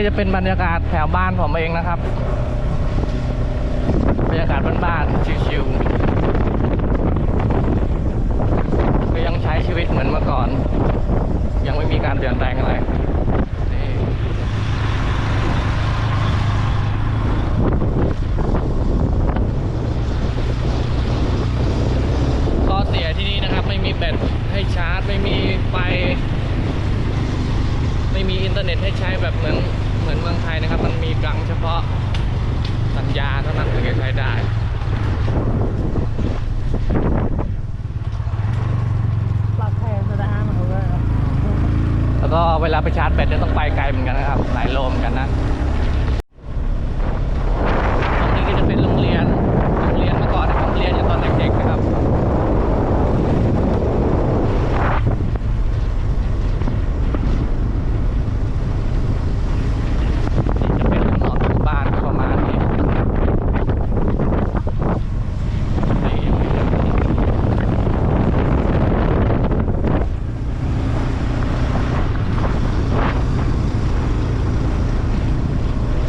ก็จะเป็นบรรยากาศแถวบ้านผมเองนะครับ บรรยากาศบ้านๆชิวๆก็ยังใช้ชีวิตเหมือนเมื่อก่อน ยังไม่มีการเปลี่ยนแปลงอะไรนี่ข้อเสียที่นี่นะครับ ไม่มีแบตให้ชาร์จ ไม่มีไฟ ไม่มีอินเทอร์เน็ตให้ใช้แบบเหมือนเหมือนเมืองไทยนะครับ มันมีกังเฉพาะ สัญญาเท่านั้นถึงจะใช้ได้ปรับแพงจะได้ห้ามันเลยแล้วก็เวลาไปชาร์จแบตจะต้องไปไกลเหมือนกันนะครับ หลายโลเหมือนกันนะ ตรงนี้ก็จะเป็นโรงเรียน โรงเรียนเมื่อก่อนเนี่ยผมเรียนอยู่ตอนเด็กๆนะครับ นี่จะเป็นถนนหมู่บ้านก็ประมาณนี้นี่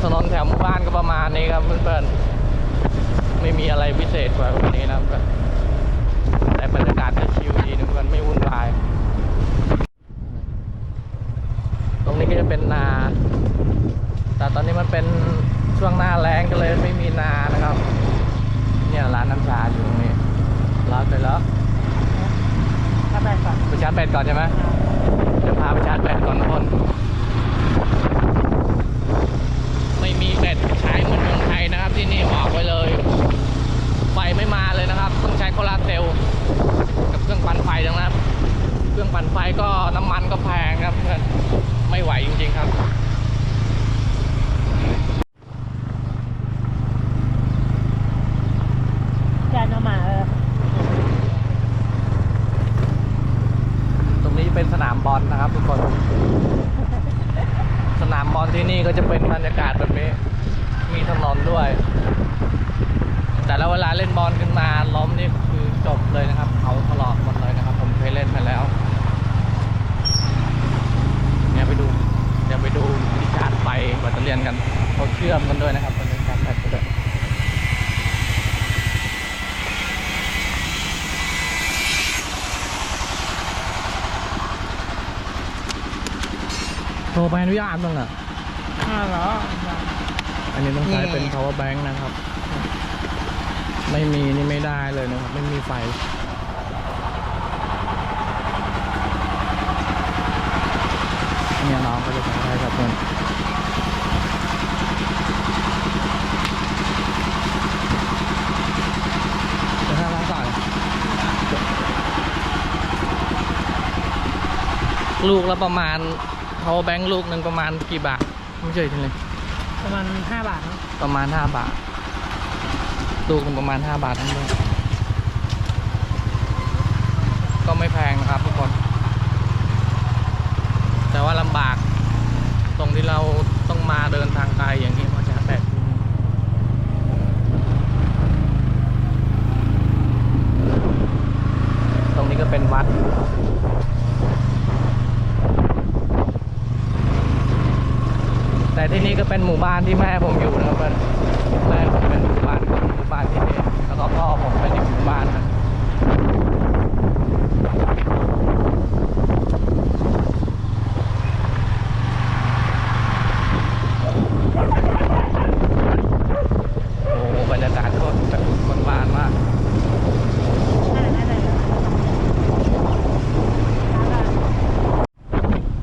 ถนนแถวห มู่บ้านก็ประมาณนี้ครับเพื่อนๆ ไม่มีอะไรพิเศษกว่าวันนี้นะครับเพื่อนแต่บรรยากาศก็ชิลดีนะเพื่อนไม่วุ่นวาย ตรงนี้ก็จะเป็นนา แต่ตอนนี้มันเป็นช่วงหน้าแรงก็เลยไม่มีนานะครับ เนี่ยร้านน้ำชาอยู่ตรงนี้รับไปแล้วถ้าแบกก่อนไปชาร์จแบตก่อนใช่ไหมเดี๋ยวพาไปชาร์จแบตก่อนทุกคน ไมีแบตใช้เหมือนเมืองไทยนะครับ ที่นี่บอกไว้เลย ไฟไม่มาเลยนะครับ ต้องใช้โซลาร์เซลล์กับเครื่องปั่นไฟทั้งนั้นเครื่องปั่นไฟก็น้ำมันก็แพงครับเพื่อนไม่ไหวจริงๆครับ จานเอามาเออ ตรงนี้เป็นสนามบอลนะครับทุกคน สนามบอลที่นี่ก็จะเป็นบรรยากาศแบบนี้ มีถนน ด้วย แต่ล้วเวลาเล่นบอลขึ้นมาล้มนี่คือจบเลยนะครับเขาถลอกหมดเลยนะครับ ผมเคยเล่นมาแล้วเนี่ยไปดูเดี๋ยวไปดูที่ชาร์จไฟแบตเตอรี่ยนกันเขาเชื่อมกันด้วยนะครับตรงนี้ชารแบตไปด้วยโทรไปอนุญาตบ้างอะห้าเหรอ อันนี้ต้องใช้นี่เป็น power bank นะครับ ไม่มีนี่ไม่ได้เลยนะครับ ไม่มีไฟเนี่ยน้องก็จะใช้ได้ครับเพื่อนจะห้าล้านบาทลูกละประมาณ power bank ลูกหนึ่งประมาณกี่บาท ไม่ใช่ทีเลย ประมาณห้าบาทเนอะประมาณห้าบาทลูกหนึ่งประมาณห้าบาททั้งหมดก็ไม่แพงนะครับทุกคน แต่ว่าลำบาก ตรงที่เราต้องมาเดินทางไกลอย่างนี้มาชาร์จแบตที่นี่ตรงนี้ก็เป็นวัด แต่ที่นี่ก็ เป็นหมู่บ้านที่แม่ผมอยู่นะครับเพื่อนแม่ผมเป็นหมู่บ้านหมู่บ้านที่นี่แล้วก็พ่อผมเป็นอีกหมู่บ้านนะโอ้บรรยากาศโครแบบบ้านมาก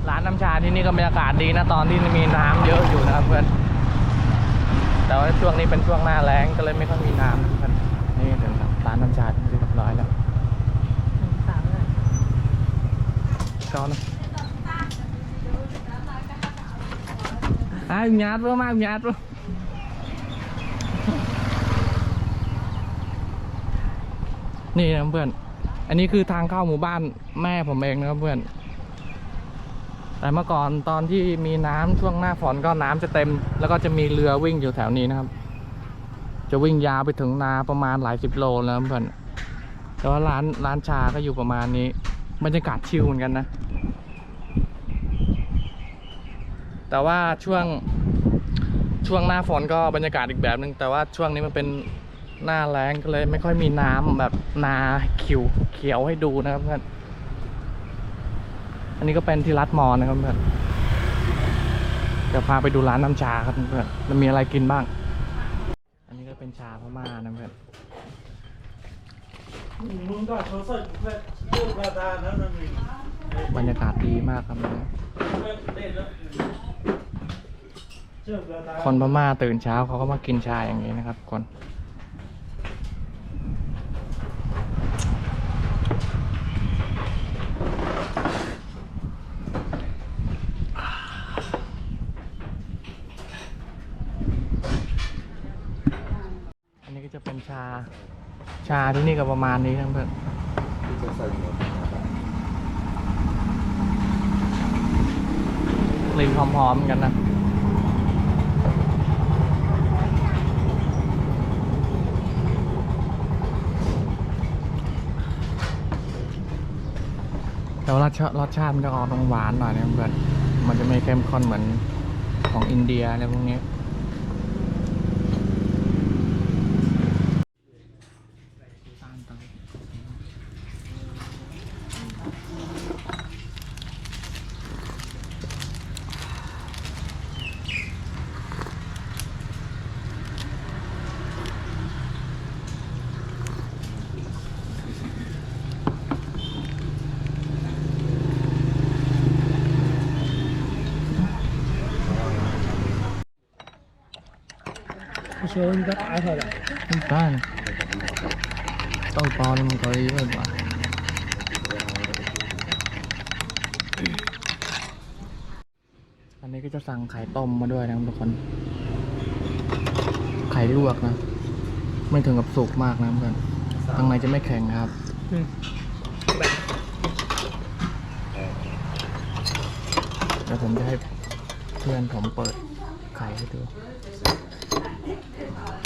ร้านน้ำชาที่นี่ก็บรรยากาศดีนะตอนที่มีน้ำเยอะอยู่นะครับเพื่อน แต่ว่าช่วงนี้เป็นช่วงหน้าแล้งก็เลยไม่ค่อยมีน้ำเพื่อนนี่ถึงร้านน้ำชาที่เรียบร้อยแล้วหนึ่งสามเลยก็นะอะหยาดรู้มากหยาดรู้นี่นะเพื่อน อันนี้คือทางเข้าหมู่บ้านแม่ผมเองนะครับเพื่อน แต่เมื่อก่อนตอนที่มีน้ำช่วงหน้าฝนก็น้ำจะเต็ม แล้วก็จะมีเรือวิ่งอยู่แถวนี้นะครับ จะวิ่งยาวไปถึงนาประมาณหลายสิบโลแล้วเพื่อนแต่ว่าร้านร้านชาก็อยู่ประมาณนี้บรรยากาศชิลเหมือนกันนะ แต่ว่าช่วงช่วงหน้าฝนก็บรรยากาศอีกแบบหนึ่งแต่ว่าช่วงนี้มันเป็นหน้าแล้งก็เลยไม่ค่อยมีน้ำแบบนาคิวเขียวให้ดูนะครับเพื่อน อันนี้ก็เป็นที่รัดมอนะครับเพื่อนเดี๋ยวพาไปดูร้านน้ำชาครับเพื่อนมันมีอะไรกินบ้าง อันนี้ก็เป็นชาพม่านะเพื่อนมึงก็เขาใส่เพื่อนเพื่อนกระดานแล้วนั่นเองบรรยากาศดีมากครับเพื่อนเล่นแล้วเชื่อมกระดานคนพม่าตื่นเช้าเขาก็มากินชาอย่างนี้นะครับคน ก็จะเป็นชา ชาที่นี่ก็ประมาณนี้นะเพื่อนกลิ่นหอมๆเหมือนกันนะแต่ว่ารสชาติรสชาติมันจะออกตรงหวานหน่อยนะเพื่อน มันจะไม่เข้มข้นเหมือนของอินเดียอะไรพวกนี้ 说应该打他的。 ไม่ใช่ต้องปอนมันก็ดีเลยกว่าอันนี้ก็จะสั่งไข่ต้มมาด้วยนะครับทุกคน ไข่ลวกนะ ไม่ถึงกับสุกมากนะเพื่อนข้างในจะไม่แข็งนะครับ 嗯。 เดี๋ยวผมจะให้เพื่อนผมเปิดไข่ให้ดู すごい。